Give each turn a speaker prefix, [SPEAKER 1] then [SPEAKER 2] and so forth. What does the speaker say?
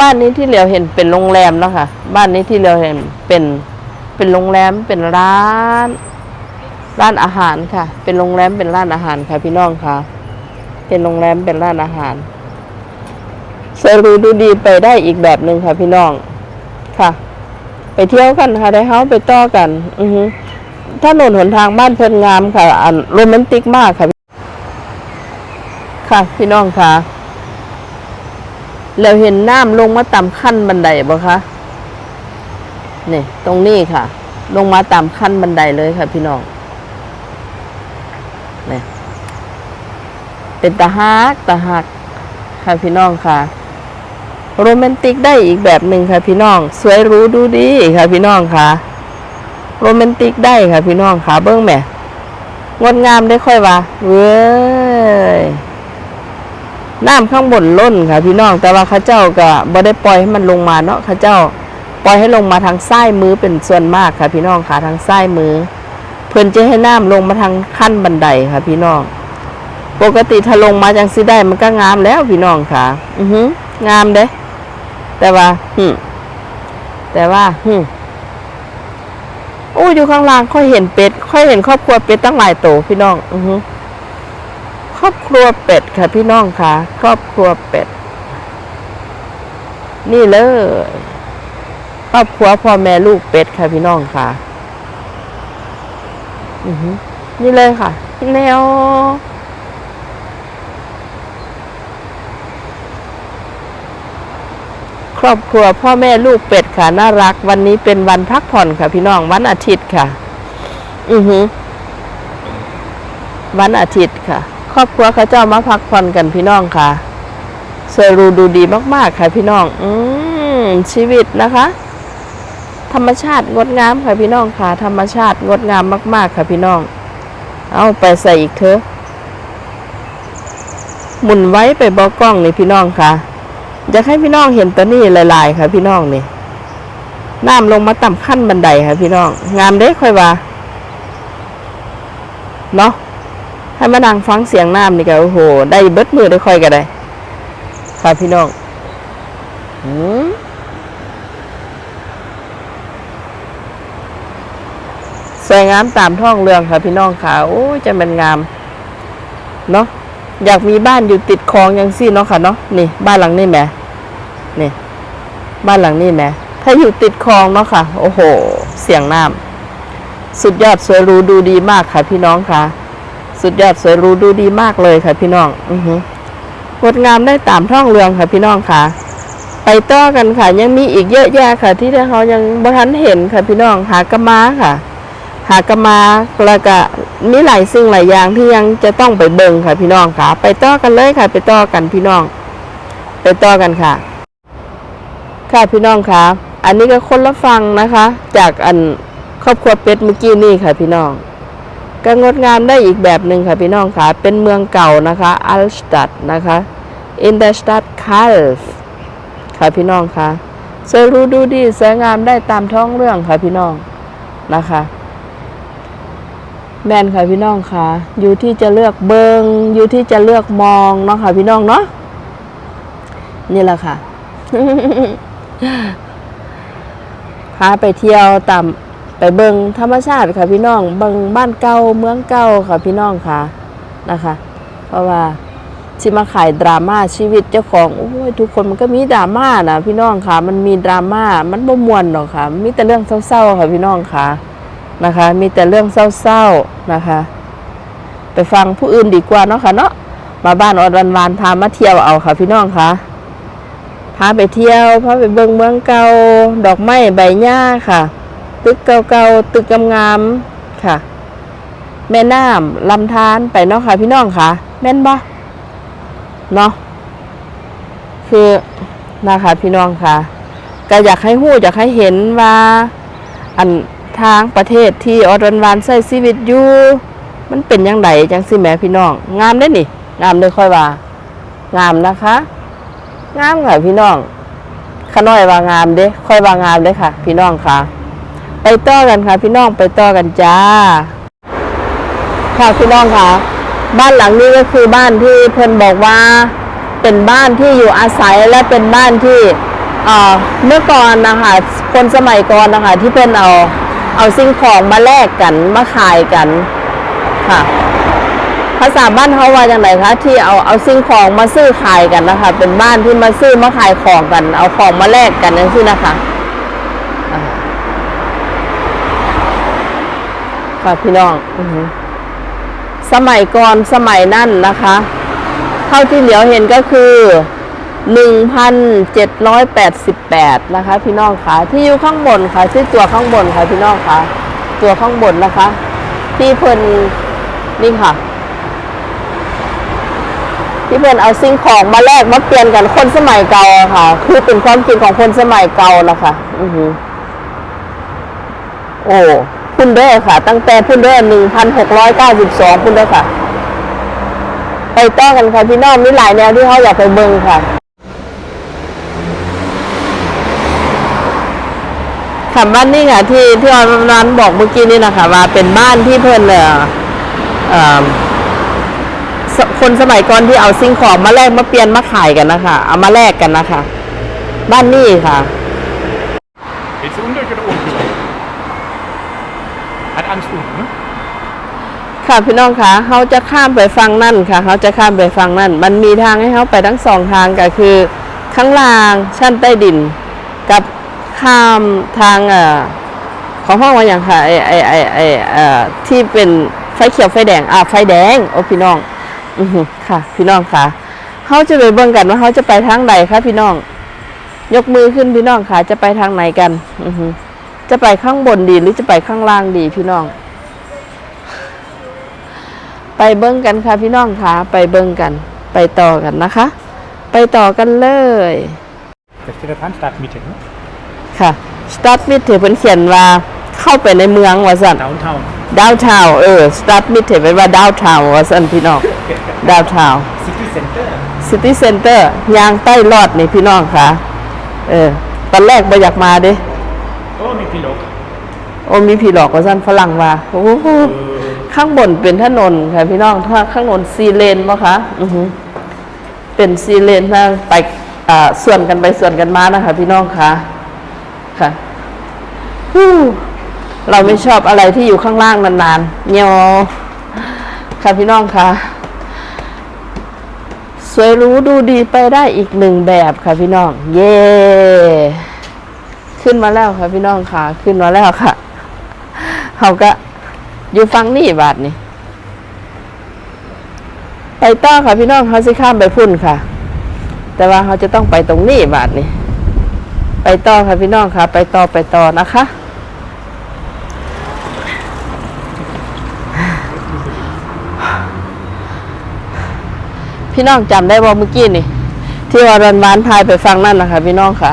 [SPEAKER 1] บ้านนี้ที่เหลียวเห็นเป็นโรงแรมเนาะค่ะ บ้านนี้ที่เหลียวเห็นเป็นเป็นโรงแรมเป็นร้าน ร้านอาหารค่ะ เป็นโรงแรมเป็นร้านอาหารค่ะพี่น้องค่ะ เป็นโรงแรมเป็นร้านอาหารสรูดูดีไปได้อีกแบบหนึ่งค่ะพี่น้องค่ะ ไปเที่ยวกันค่ะได้เฮาไปต่อกัน อือฮึถนนหนทางบ้านเพิ่นงามค่ะอันโรแมนติกมากค่ะ ค่ะพี่น้องค่ะ แล้วเห็นน้ำลงมาตามขั้นบันไดบ่คะนี่ตรงนี้ค่ะ ลงมาตามขั้นบันไดเลยค่ะ พี่น้องนี่เป็นตาฮักตาฮักค่ะพี่น้องค่ะโรแมนติกได้อีกแบบหนึ่งค่ะ พี่น้อง สวยรู้ดูดีค่ะ พี่น้องค่ะโรแมนติกได้ค่ะ พี่น้องค่ะ เบิ้งแม่งดงามได้ค่อยว่าเว้ย น้ำข้างบนล้นค่ะพี่น้อง แต่ว่าข้าเจ้าก็บ่ได้ปล่อยให้มันลงมาเนาะข้าเจ้า ปล่อยให้ลงมาทางซ้ายมือเป็นส่วนมากค่ะ พี่น้องค่ะทางซ้ายมือ เพิ่นจะให้น้ำลงมาทางขั้นบันไดค่ะ พี่น้อง ปกติถ้าลงมาจังสิได้มันก็งามแล้วพี่น้องค่ะ อือหืองามเด้ แต่ว่าหึแต่ว่าหึโอ้อยู่ข้างล่างค่อยเห็นเป็ด ค่อยเห็นครอบครัวเป็ดตั้งหลายโตวพี่น้อง อือหือ ครอบครัวเป็ดค่ะพี่น้องค่ะ ครอบครัวเป็ด นี่เลยครอบครัวพ่อแม่ลูกเป็ดค่ะพี่น้องค่ะนี่เลยค่ะ แนวครอบครัวพ่อแม่ลูกเป็ดค่ะน่ารัก วันนี้เป็นวันพักผ่อนค่ะ พี่น้องวันอาทิตย์ค่ะ อือหือวันอาทิตย์ค่ะ รอบครัวเขาเจ้ามาพักผ่อนกันพี่น้องค่ะสวยรูดูดีมากๆค่ะพี่น้อง อืมชีวิตนะคะ ธรรมชาติงดงามค่ะพี่น้องค่ะ ธรรมชาติงดงามมาก ๆ ค่ะพี่น้อง เอาไปใส่อีกเถอะหมุนไว้ไปบอกล้องนี่พี่น้องค่ะอยากให้พี่น้องเห็นตัวนี้ลายๆค่ะ พี่น้องนี่น้ำลงมาต่ำขั้นบันไดค่ะ พี่น้อง งามเด้ค่อยว่าเนาะ ให้มานั่งฟังเสียงน้ำนี่ก็โอ้โห ได้เบิดมือได้ค่อยก็ได้ค่ะพี่น้องอืมสวยงามตามท้องเรืองค่ะพี่น้องค่ะ โอ้จะเป็นงาม เนาะอยากมีบ้านอยู่ติดคลองยังซี่เนาะค่ะเนาะนี่ บ้านหลังนี้แหมนี่ บ้านหลังนี้แหมถ้าอยู่ติดคลองเนาะค่ะ โอ้โห เสียงน้ำสุดยอดสวยรูดูดีมากค่ะพี่น้องค่ะ สุดยอดสวยรูดูดีมากเลยค่ะพี่น้อง อือหืองดงามได้ตามท้องเรืองค่ะพี่น้องค่ะ ไปต่อกันค่ะ ยังมีอีกเยอะแยะค่ะ ที่เขายังบ่ทันเห็นค่ะพี่น้องหากระมาค่ะ หากระมาแล้วก็มีหลายสิ่งหลายอย่างที่ยังจะต้องไปเบิ่งค่ะพี่น้องค่ะ ไปต่อกันเลยค่ะ ไปต่อกันพี่น้อง ไปต่อกันค่ะ ค่ะพี่น้องค่ะ อันนี้ก็คนละฟังนะคะ จากอันครอบครัวเป็ดเมื่อกี้นี่ค่ะพี่น้อง ก็งดงามได้อีกแบบหนึ่งค่ะพี่น้องค่ะ เป็นเมืองเก่านะคะอัลสตัดนะคะ in the Stadt Kalf ค่ะพี่น้องค่ะสรู้ดูดีสวยงามได้ตามท้องเรื่องค่ะพี่น้องนะคะ แม่นค่ะพี่น้องค่ะ อยู่ที่จะเลือกเบิงอยู่ที่จะเลือกมองเนาะค่ะพี่น้องเนาะนี่แหละค่ะพาไปเที่ยวตาม ไปเบิงธรรมชาติค่ะพี่น้องเบิงบ้านเก่าเมืองเก่าค่ะพี่น้องค่ะนะคะ เพราะว่าที่มาขายดราม่าชีวิตเจ้าของโอ้ยทุกคนมันก็มีดราม่านะพี่น้องค่ะ มันมีดราม่ามันบ่มวนหรอกค่ะ มีแต่เรื่องเศร้าๆค่ะพี่น้องค่ะนะคะ มีแต่เรื่องเศร้าๆนะคะ ไปฟังผู้อื่นดีกว่าเนาะค่ะเนาะมาบ้านอดวันวานพามาเที่ยวเอาค่ะ พี่น้องค่ะพาไปเที่ยวพาไปเบิ่งเมืองเก่าดอกไม้ใบหญ้าค่ะ ตึกเก่าๆตึกงามๆค่ะ แม่น้ำลำธารไปเนาะค่ะ พี่น้องค่ะ แม่นบ่เนาะคือนะคะพี่น้องค่ะก็อยากให้หู้อยากให้เห็นว่า อันทางประเทศที่ออดวันวานใช้ชีวิตอยู่มันเป็นยังไงจังสิแม่พี่น้อง งามได้นี่ งามเลยค่อยว่า งามนะคะ งามค่ะพี่น้องขน้อยว่างามเด้ค่อยว่างามเลยค่ะ พี่น้องค่ะ ไปต่อกันค่ะ พี่น้องไปต่อกันจ้า ค่ะพี่น้องค่ะ บ้านหลังนี้ก็คือบ้านที่เพื่อนบอกว่า เป็นบ้านที่อยู่อาศัยและเป็นบ้านที่เมื่อก่อนนะคะคนสมัยก่อนนะคะที่เพิ่นเอาเอาสิ่งของมาแลกกันมาขายกันค่ะ ภาษาบ้านเขาว่าอย่างไรคะที่เอาเอาสิ่งของมาซื้อขายกันนะคะ เป็นบ้านที่มาซื้อมาขายของกัน เอาของมาแลกกันนั่นสินะคะอ่า ค่ะพี่น้องอสมัยก่อนสมัยนั่นนะคะ เท่าที่เหลียวเห็นก็คือ1,788นะคะ พี่น้องคะที่อยู่ข้างบนค่ะ ที่ตัวข้างบนค่ะพี่น้องคะตัวข้างบนนะคะ ที่เพิ่นนี่ค่ะ ที่เพิ่นเอาสิ่งของมาแลกมาเปลี่ยนกันคนสมัยเก่าอะค่ะ คือเป็นความคิดของคนสมัยเก่านะคะอือโอ้ พุ่นเด้อค่ะ ตั้งแต่พุ่นเด้อ1,692พุ่นเด้อค่ะ ไปต้อกันค่ะพี่น้องมีหลายแนวที่เขาอยากไปเบิ่งค่ะค่ะบ้านนี่ค่ะ ที่ที่เรานั้นบอกเมื่อกี้นี่นะคะว่าเป็นบ้านที่เพิ่นเอ่อเอ่อคนสมัยก่อนที่เอาสิ่งของมาแลกมาเปลี่ยนมาขายกันนะคะ เอามาแลกกันนะคะ บ้านนี่ค่ะ
[SPEAKER 2] oben rüber? Hat Angst unten, ne?
[SPEAKER 1] ค่ะพี่น้องคะเขาจะข้ามไปฟังนั่นค่ะเขาจะข้ามไปฟังนั่น มันมีทางให้เขาไปทั้งสองทางก็คือ ข้างล่างชั้นใต้ดิน กับข้ามทางเอ่อของห้องว่าอย่างค่ะไอไอไอไอเอ่อที่เป็นไฟเขียวไฟแดงอ่าไฟแดงโอ้พี่น้องอือค่ะ พี่น้องค่ะเขาจะไปเบิ่งกันว่าเขาจะไปทางใดคะพี่น้อง ยกมือขึ้นพี่น้องค่ะจะไปทางไหนกัน อือ จะไปข้างบนดีหรือจะไปข้างล่างดีพี่น้อง ไปเบิ้งกันค่ะพี่น้องค่ะไปเบิ้งกัน ไปต่อกันนะคะ ไปต่อกันเลย
[SPEAKER 2] Da steht da dran, Stadtmitte, ne?
[SPEAKER 1] ค่ะสตาร์ทมิดเถเพิ่นเขียนว่าเข้าไปในเมืองว่าสั่น
[SPEAKER 2] Downtown.
[SPEAKER 1] ดาวทาวเออสตาร์ทมิดเถเป็นว่าดาวทาวว่าสั่นพี่น้องดาวทาว
[SPEAKER 2] City Center.
[SPEAKER 1] ซิตี้เซ็นเตอร์ยางใต้ลอดนี่พี่น้องค่ะเออตอนแรกบ่อยากมาเด้
[SPEAKER 2] Oh, mit Pilot.
[SPEAKER 1] โอ้มีผีหลอกว่าสั่นฝรั่งว่าโอ้โหข้างบนเป็นถนนค่ะพี่น้องถ้าข้างบนซีเลนบ่คะอือเป็นซีเลนทางไปอ่าส่วนกันไปส่วนกันมานะคะ พี่น้องค่ะค่ะฮู้เราไม่ชอบอะไรที่อยู่ข้างล่างนานๆเงียวค่ะพี่น้องค่ะสวยรู้ดูดีไปได้อีกหนึ่งแบบค่ะพี่น้อง เย่ ขึ้นมาแล้วค่ะ พี่น้องค่ะ ขึ้นมาแล้วค่ะเขาก็อยู่ฟังนี่บาทนี่ไปต่อค่ะ พี่น้องเขาสิข้ามไปพุ่นค่ะ แต่ว่าเขาจะต้องไปตรงนี้บาทนี่ไปต่อค่ะพี่น้องค่ะ ไปต่อไปต่อนะคะ พี่น้องจำได้บ่เมื่อกี้นี่ ที่ว่ารันวานพายไปฟังนั่นนะคะพี่น้องค่ะ